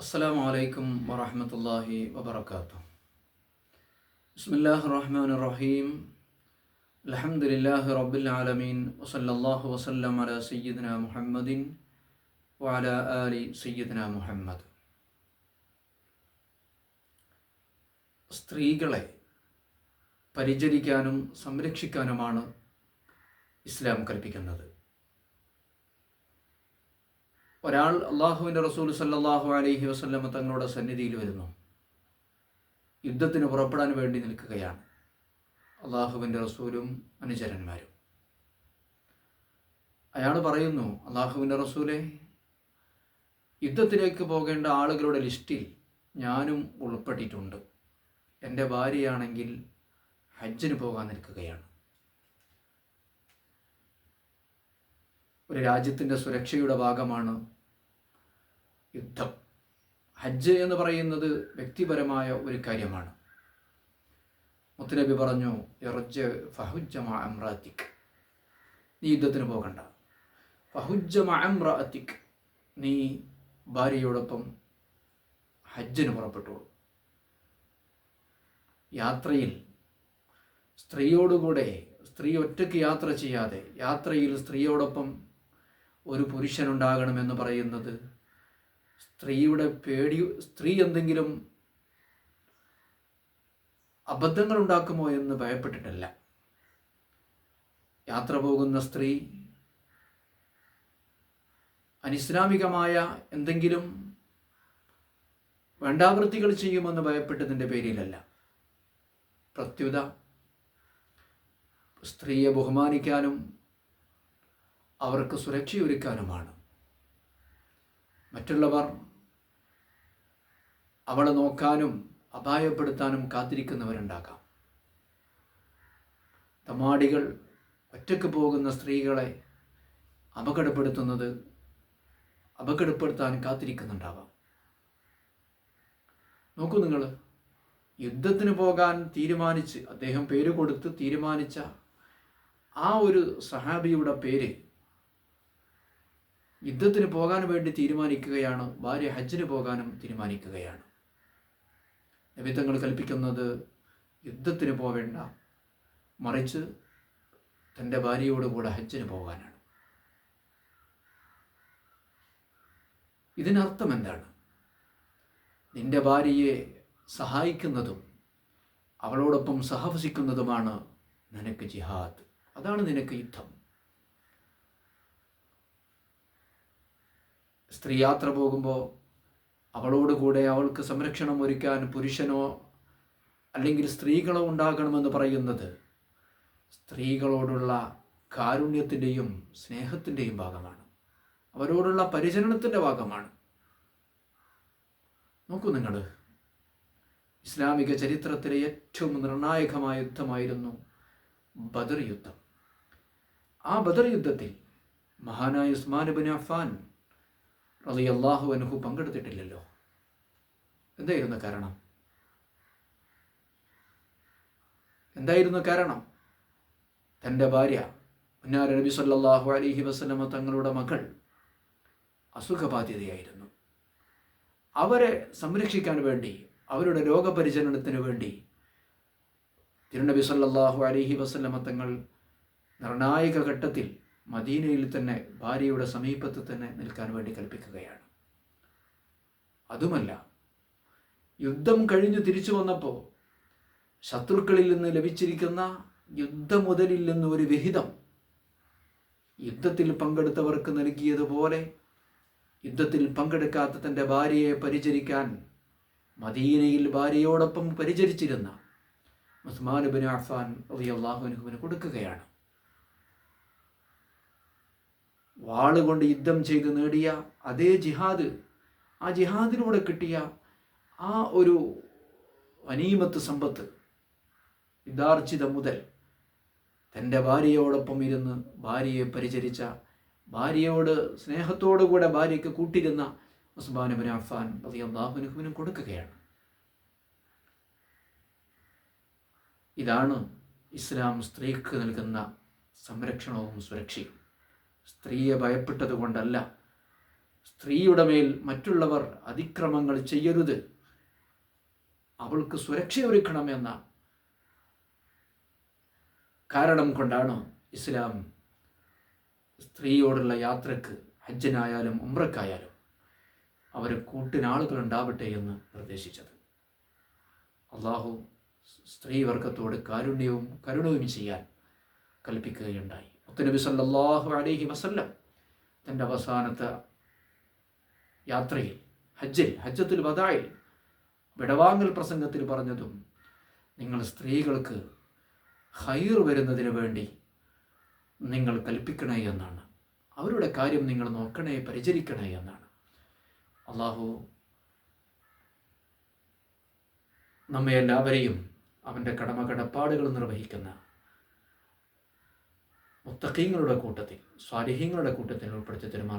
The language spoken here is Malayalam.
അസ്സലാമു അലൈക്കും വറഹമത്തല്ലാഹി വബർക്കാത്തു ബിസ്മില്ലാഹി റഹ്മാൻ റഹീം അൽഹംദുലില്ലാഹി റബ്ബിൽ ആലമീൻ. വസല്ലല്ലാഹു വസല്ലം അല സയ്യിദ്ന മുഹമ്മദിൻ വഅല ആലി സയ്യിദ്ന മുഹമ്മദ്. സ്ത്രീകളെ പരിചരിക്കാനും സംരക്ഷിക്കാനുമാണ് ഇസ്ലാം കൽപ്പിക്കുന്നത്. ഒരാൾ അള്ളാഹുവിന്റെ റസൂൽ സല്ലാഹു അലൈഹി വസല്ലമ തങ്ങളുടെ സന്നിധിയിൽ വരുന്നു. യുദ്ധത്തിന് പുറപ്പെടാൻ വേണ്ടി നിൽക്കുകയാണ്. അള്ളാഹുവിന്റെ റസൂലും അനുചരന്മാരും. അയാൾ പറയുന്നു അള്ളാഹുവിന്റെ റസൂലെ യുദ്ധത്തിലേക്ക് പോകേണ്ട ആളുകളുടെ ലിസ്റ്റിൽ ഞാനും ഉൾപ്പെട്ടിട്ടുണ്ട്. എന്റെ ഭാര്യയാണെങ്കിൽ ഹജ്ജിന് പോകാൻ നിൽക്കുകയാണ്. ഒരു രാജ്യത്തിന്റെ സുരക്ഷയുടെ ഭാഗമാണ് യുദ്ധം. ഹജ്ജ് എന്ന് പറയുന്നത് വ്യക്തിപരമായ ഒരു കാര്യമാണ്. മുത്തുനബി പറഞ്ഞു ഇറജ് അമ്രാത്തിക് നീ യുദ്ധത്തിന് പോകണ്ട. അമ്രാത്തിക് നീ ഭാര്യയോടൊപ്പം ഹജ്ജിന് പുറപ്പെട്ടോളൂ. യാത്രയിൽ സ്ത്രീയോടുകൂടെ സ്ത്രീ ഒറ്റയ്ക്ക് യാത്ര ചെയ്യാതെ യാത്രയിൽ സ്ത്രീയോടൊപ്പം ഒരു പുരുഷനുണ്ടാകണമെന്ന് പറയുന്നത്. സ്ത്രീയുടെ പേടി സ്ത്രീ എന്തെങ്കിലും അബദ്ധങ്ങൾ ഉണ്ടാക്കുമോ എന്ന് ഭയപ്പെട്ടിട്ടല്ല. യാത്ര പോകുന്ന സ്ത്രീ അനിസ്ലാമികമായ എന്തെങ്കിലും വേണ്ടാവൃത്തികൾ ചെയ്യുമെന്ന് ഭയപ്പെട്ടതിന്റെ പേരിലല്ല. പ്രത്യുത സ്ത്രീയെ ബഹുമാനിക്കാനും അവർക്ക് സുരക്ഷയൊരുക്കാനുമാണ്. മറ്റുള്ളവർ അവളെ നോക്കാനും അപായപ്പെടുത്താനും കാത്തിരിക്കുന്നവരുണ്ടാകാം. തമാടികൾ ഒറ്റയ്ക്ക് പോകുന്ന സ്ത്രീകളെ അപകടപ്പെടുത്തുന്നത് അപകടപ്പെടുത്താൻ കാത്തിരിക്കുന്നുണ്ടാവാം. നോക്കൂ നിങ്ങൾ യുദ്ധത്തിന് പോകാൻ തീരുമാനിച്ച് അദ്ദേഹം പേര് കൊടുത്ത് തീരുമാനിച്ച ആ ഒരു സഹാബിയുടെ പേര് യുദ്ധത്തിന് പോകാൻ വേണ്ടി തീരുമാനിക്കുകയാണ് ഭാര്യ ഹജ്ജിന് പോകാനും തീരുമാനിക്കുകയാണ്. നബിത്തങ്ങൾ കൽപ്പിക്കുന്നത് യുദ്ധത്തിന് പോവേണ്ട മറിച്ച് തന്റെ ഭാര്യയോടുകൂടെ ഹജ്ജിന് പോകാനാണ്. ഇതിനർത്ഥം എന്താണ്? നിന്റെ ഭാര്യയെ സഹായിക്കുന്നതും അവളോടൊപ്പം സഹവസിക്കുന്നതുമാണ് നിനക്ക് ജിഹാദ്. അതാണ് നിനക്ക് യുദ്ധം. സ്ത്രീ യാത്ര പോകുമ്പോൾ അവളോട് കൂടെ അവൾക്ക് സംരക്ഷണം ഒരുക്കാൻ പുരുഷനോ അല്ലെങ്കിൽ സ്ത്രീകളോ ഉണ്ടാകണമെന്ന് പറയുന്നത് സ്ത്രീകളോടുള്ള കാരുണ്യത്തിന്റെയും സ്നേഹത്തിന്റെയും ഭാഗമാണ്. അവരോടുള്ള പരിചരണത്തിന്റെ ഭാഗമാണ്. നോക്കൂ നിങ്ങൾ. ഇസ്ലാമിക ചരിത്രത്തിലെ ഏറ്റവും നിർണായകമായ യുദ്ധമായിരുന്നു ബദർ യുദ്ധം. ആ ബദർ യുദ്ധത്തിൽ മഹാനായ ഉസ്മാൻ ബിൻ അഫാൻ റലി അള്ളാഹു അനുഹു പങ്കെടുത്തിട്ടില്ലല്ലോ. എന്തായിരുന്നു കാരണം? എന്തായിരുന്നു കാരണം? തന്റെ ഭാര്യ മുന്നാർ നബി സല്ലാഹു അലഹി വസ്ലമ തങ്ങളുടെ മകൾ അസുഖബാധിതയായിരുന്നു. അവരെ സംരക്ഷിക്കാൻ വേണ്ടി അവരുടെ രോഗപരിചരണത്തിന് വേണ്ടി തിരുനബി സല്ലാഹു അലഹി വസ്ലമ തങ്ങൾ നിർണായക ഘട്ടത്തിൽ മദീനയിൽ തന്നെ ഭാര്യയുടെ സമീപത്ത് തന്നെ നിൽക്കാൻ വേണ്ടി കൽപ്പിക്കുകയാണ്. അതുമല്ല യുദ്ധം കഴിഞ്ഞു തിരിച്ചു വന്നപ്പോൾ ശത്രുക്കളിൽ നിന്ന് ലഭിച്ചിരിക്കുന്ന യുദ്ധമുതലിൽ നിന്ന് ഒരു വിഹിതം യുദ്ധത്തിൽ പങ്കെടുത്തവർക്ക് നൽകിയതുപോലെ യുദ്ധത്തിൽ പങ്കെടുക്കാത്ത തന്റെ ഭാര്യയെ പരിചരിക്കാൻ മദീനയിൽ ഭാര്യയോടൊപ്പം പരിചരിച്ചിരുന്ന ഉസ്മാൻ ബിൻ അഫാൻ അള്ളാഹുനുഹുവിന് കൊടുക്കുകയാണ്. വാളുകൊണ്ട് യുദ്ധം ചെയ്ത് നേടിയ അതേ ജിഹാദ് ആ ജിഹാദിലൂടെ കിട്ടിയ ആ ഒരു അനീമത്ത് സമ്പത്ത് യുദ്ധാർജിതം മുതൽ തന്റെ ഭാര്യയോടൊപ്പം ഇരുന്ന് ഭാര്യയെ പരിചരിച്ച ഭാര്യയോട് സ്നേഹത്തോടുകൂടെ ഭാര്യയ്ക്ക് കൂട്ടിരുന്ന ഉസ്മാൻ ബിൻ അഫാൻ അള്ളാഹുനുഹുവിനും കൊടുക്കുകയാണ്. ഇതാണ് ഇസ്ലാം സ്ത്രീക്ക് നൽകുന്ന സംരക്ഷണവും സുരക്ഷയും. സ്ത്രീയെ ഭയപ്പെട്ടത് കൊണ്ടല്ല. സ്ത്രീയുടെ മേൽ മറ്റുള്ളവർ അതിക്രമങ്ങൾ ചെയ്യരുത്. അവൾക്ക് സുരക്ഷയൊരുക്കണമെന്ന കാരണം കൊണ്ടാണ് ഇസ്ലാം സ്ത്രീയോടുള്ള യാത്രയ്ക്ക് ഹജ്ജിനായാലും ഉമ്രക്കായാലും അവർ കൂട്ടിനാളുകൾ ഉണ്ടാവട്ടെ എന്ന് നിർദ്ദേശിച്ചത്. അള്ളാഹു സ്ത്രീ വർഗത്തോട് കാരുണ്യവും കരുണവും ചെയ്യാൻ കൽപ്പിക്കുകയുണ്ടായി. മുത്തനബി സല്ലാഹു അലൈഹി വസല്ലം തന്റെ അവസാനത്തെ യാത്രയിൽ ഹജ്ജിൽ ഹജ്ജത്തുൽ വദായിൽ വിടവാങ്ങൽ പ്രസംഗത്തിൽ പറഞ്ഞതും നിങ്ങൾ സ്ത്രീകൾക്ക് ഹൈർ വരുന്നതിന് വേണ്ടി നിങ്ങൾ കൽപ്പിക്കണേ എന്നാണ്. അവരുടെ കാര്യം നിങ്ങൾ നോക്കണേ പരിചരിക്കണേ എന്നാണ്. അള്ളാഹു നമ്മെ എല്ലാവരെയും അവന്റെ കടമ കടപ്പാടുകൾ നിർവഹിക്കുന്ന മുത്തഖീങ്ങളുടെ കൂട്ടത്തിൽ സ്വാലിഹീങ്ങളുടെ കൂട്ടത്തിൽ ഉൾപ്പെടുത്തി തരുമാറാം